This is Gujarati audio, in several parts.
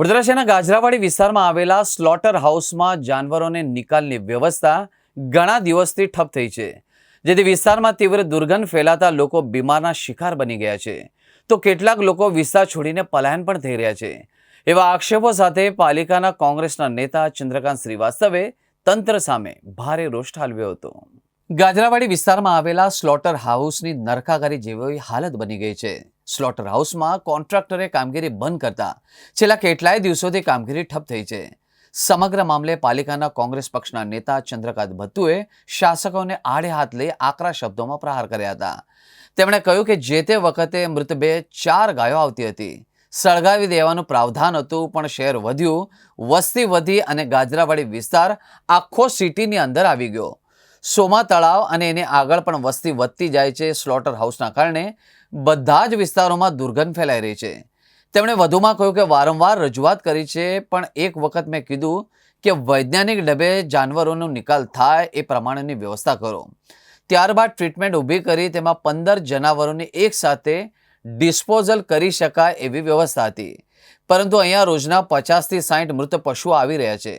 વડોદરા શહેરના ગાજરાવાડી વિસ્તારમાં આવેલા સ્લોટર હાઉસમાં જાનવરોને નિકાલની વ્યવસ્થા ઘણા દિવસથી ઠપ થઈ છે. જેથી વિસ્તારમાં તીવ્ર દુર્ગંધ ફેલાતા લોકો બીમારના શિકાર બની ગયા છે. તો કેટલાક લોકો વિસ્તાર છોડીને પલાયન પણ થઈ રહ્યા છે. એવા આક્ષેપો સાથે પાલિકાના કોંગ્રેસના નેતા ચંદ્રકાંત શ્રીવાસ્તવે તંત્ર સામે ભારે રોષ ઠાલવ્યો હતો. ગાજરાવાડી વિસ્તારમાં આવેલા સ્લોટર હાઉસની નરકાગારી જેવી હાલત બની ગઈ છે. સ્લોટર હાઉસમાં કોન્ટ્રાક્ટરે કામગીરી બંધ કરતા છેલ્લા કેટલાય દિવસોથી કામગીરી ઠપ થઈ છે. સમગ્ર મામલે પાલિકાના કોંગ્રેસ પક્ષના નેતા ચંદ્રકાંત ભત્તુએ શાસકોને આડે હાથ લઈ આકરા શબ્દોમાં પ્રહાર કર્યા હતા. તેમણે કહ્યું કે જે તે વખતે મૃતબે ચાર ગાયો આવતી હતી. સળગાવી દેવાનું પ્રાવધાન હતું, પણ શહેર વધ્યું, વસ્તી વધી અને ગાજરાવાડી વિસ્તાર આખો સિટીની અંદર આવી ગયો. સોમા તળાવ અને એની આગળ પણ વસ્તી વધતી જાય છે સ્લોટર હાઉસના કારણે બધા જ વિસ્તારોમાં દુર્ગંધ ફેલાઈ રહી છે. તેમણે વધુમાં કહ્યું કે વારંવાર રજૂઆત કરી છે, પણ એક વખત મેં કીધું કે વૈજ્ઞાનિક ઢબે જાનવરોનો નિકાલ થાય એ પ્રમાણેની વ્યવસ્થા કરો. ત્યારબાદ ટ્રીટમેન્ટ ઊભી કરી તેમાં પંદર જનાવરોને એકસાથે ડિસ્પોઝલ કરી શકાય એવી વ્યવસ્થા હતી. પરંતુ અહીંયા રોજના પચાસથી સાઠ મૃત પશુઓ આવી રહ્યા છે.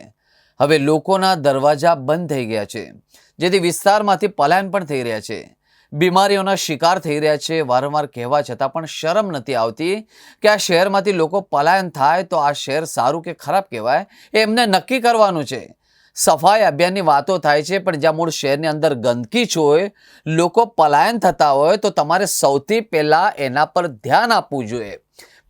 હવે લોકોના દરવાજા બંધ થઈ ગયા છે. જેથી વિસ્તારમાંથી પલાયન પણ થઈ રહ્યા છે. બીમારીઓના શિકાર થઈ રહ્યા છે. વારંવાર કહેવા છતાં પણ શરમ નથી આવતી કે આ શહેરમાંથી લોકો પલાયન થાય તો આ શહેર સારું કે ખરાબ કહેવાય એ એમને નક્કી કરવાનું છે. સફાઈ અભિયાનની વાતો થાય છે, પણ જ્યાં મૂળ શહેરની અંદર ગંદકી હોય લોકો પલાયન થતા હોય તો તમારે સૌથી પહેલાં એના પર ધ્યાન આપવું જોઈએ.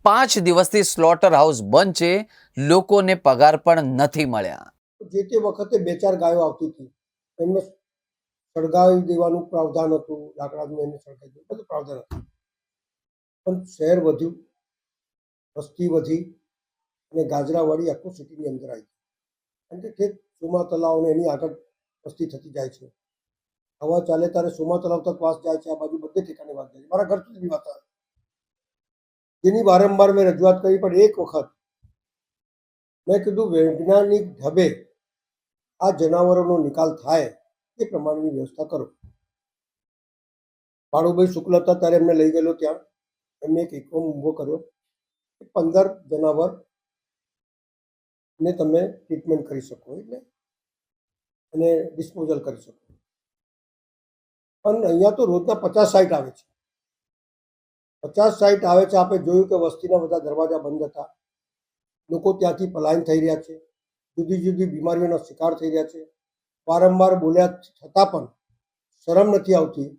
પાંચ દિવસથી સ્લોટર હાઉસ બંધ છે. લોકોને પગાર પણ નથી મળ્યા. જે તે વખતે બે ચાર ગાયો આવતી હતી, એમને સળગાવી દેવાનું પ્રાવધાન હતું, લાકડાનું એને સળગાવી દેવું બધું પ્રાવધાન હતું. પણ શહેર વધ્યું, વસ્તી વધી અને ગાજરાવાડી આખું સિટીની અંદર આવી કારણ કે ઠેક સોમા તલાવ અને એની આગળ વસ્તી થતી જાય છે. હવા ચાલે ત્યારે સોમા તલાવ તક વાસ જાય છે, આ બાજુ બધે ઠેકાની વાત જાય છે. મારા ઘર સુધી વાત આવે. જેની વારંવાર મેં રજૂઆત કરી, પણ એક વખત મેં કીધું વૈજ્ઞાનિક ઢબે આ જનાવરોનો નિકાલ થાય એ પ્રમાણેની વ્યવસ્થા કરો. ભાડુભાઈ શુક્લ હતા ત્યારે એમને લઈ ગયેલો ત્યાં. એમને એક એકમ ઊભો કર્યો. પંદર જનાવર ને તમે ટ્રીટમેન્ટ કરી શકો એટલે. અને ડિસ્પોઝલ કરી શકો. પણ અહીંયા તો રોજના પચાસ સાઈટ આવે છે. પચાસ સાઈટ આવે છે. આપણે જોયું કે વસ્તીના બધા દરવાજા બંધ હતા. લોકો ત્યાંથી પલાયન થઈ રહ્યા છે. જુદી જુદી બીમારીઓનો શિકાર થઈ રહ્યા છે. વારંવાર બોલ્યા છતાં પણ શરમ નથી આવતી.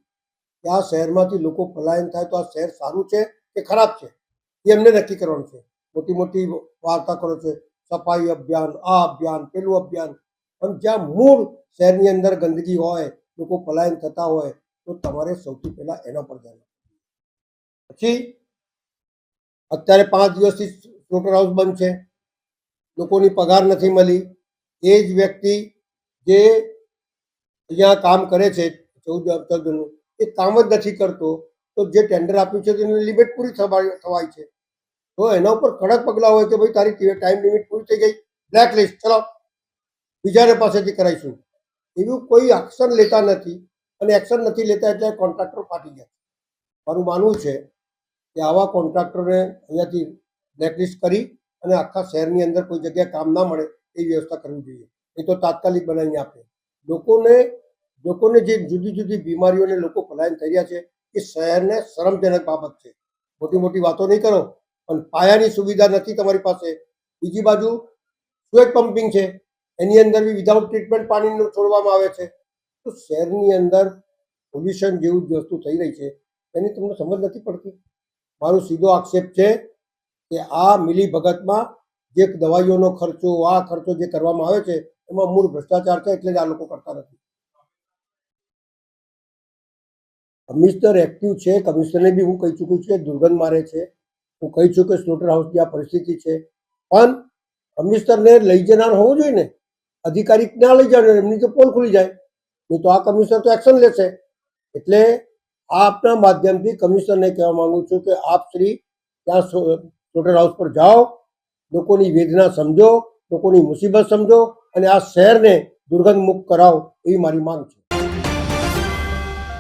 કે આ શહેરમાંથી લોકો પલાયન થાય તો આ શહેર સારું છે કે ખરાબ છે? એ એમને નક્કી કરવાનું છે. મોટી મોટી વાર્તા કરો છે. સફાઈ અભિયાન, આ અભિયાન, પેલું અભિયાન. પણ જ્યાં મૂળ શહેરની અંદર ગંદકી હોય, લોકો પલાયન થતા હોય, તો તમારે સૌથી પહેલા એના પર ધ્યાન પછી અત્યારે પાંચ દિવસથી સ્લોટર હાઉસ બંધ છે. લોકોની પગાર નથી મળી. એ જ વ્યક્તિ જે અહીંયા કામ કરે છે, ચૌદ ચૌદનું એ કામ જ નથી કરતો. તો જે ટેન્ડર આપ્યું છે, તેની લિમિટ પૂરી થવા થવાય છે. તો એના ઉપર કડક પગલાં હોય કે ભાઈ તારી ટાઈમ લિમિટ પૂરી થઈ ગઈ બ્લેક લિસ્ટ ચલો. બીજાને પાસેથી કરાવીશું. એવું કોઈ એક્શન લેતા નથી. અને એક્શન નથી લેતા એટલે કોન્ટ્રાક્ટર ફાટી ગયા મારું માનવું છે કે આવા કોન્ટ્રાક્ટરને અહીંયાથી બ્લેકલિસ્ટ કરી અને આખા શહેરની અંદર કોઈ જગ્યાએ કામ ના મળે એ વ્યવસ્થા કરવી જોઈએ. એ તો તાત્કાલિક બનાવીને આપે. લોકોને લોકોને જે જુદી જુદી બીમારીઓને લોકો પલાયન થઈ રહ્યા છે, એ શહેરને શરમજનક બાબત છે. મોટી મોટી વાતો નહીં કરો, પણ પાયાની સુવિધા નથી તમારી પાસે. બીજી બાજુ સ્વેટ પમ્પિંગ છે. એની અંદર બી વિધાઉટ ટ્રીટમેન્ટ પાણીનું છોડવામાં આવે છે. તો શહેરની અંદર પોલ્યુશન જેવું જ વસ્તુ થઈ રહી છે. એની તમને સમજ નથી પડતી? મારો સીધો આક્ષેપ છે કે આ મિલી ભગતમાં જે દવાઈઓનો ખર્ચો, આ ખર્ચો જે કરવામાં આવે છે, એમાં મૂળ ભ્રષ્ટાચાર છે એટલે જ આ લોકો કરતા નથી. કમિશનર એક્ટિવ છે, કમિશનરને બી હું કહી ચૂક્યું છું કે દુર્ગંધ મારે છે. હું કહી છું કે સ્લોટર હાઉસની આ પરિસ્થિતિ છે. પણ કમિશનરને લઈ જનાર હોવું જોઈએ ને. અધિકારી ના લઈ જાય એમની તો પોલ ખુલી જાય. નહીં તો આ કમિશનર તો એક્શન લેશે. એટલે આપના માધ્યમથી કમિશનરને કહેવા માંગુ છું કે આપ શ્રી ત્યાં સ્લોટર હાઉસ પર જાઓ, લોકોની વેદના સમજો, લોકોની મુસીબત સમજો અને આ શહેરને દુર્ગંધ મુક્ત કરાવો એવી મારી માંગ છે.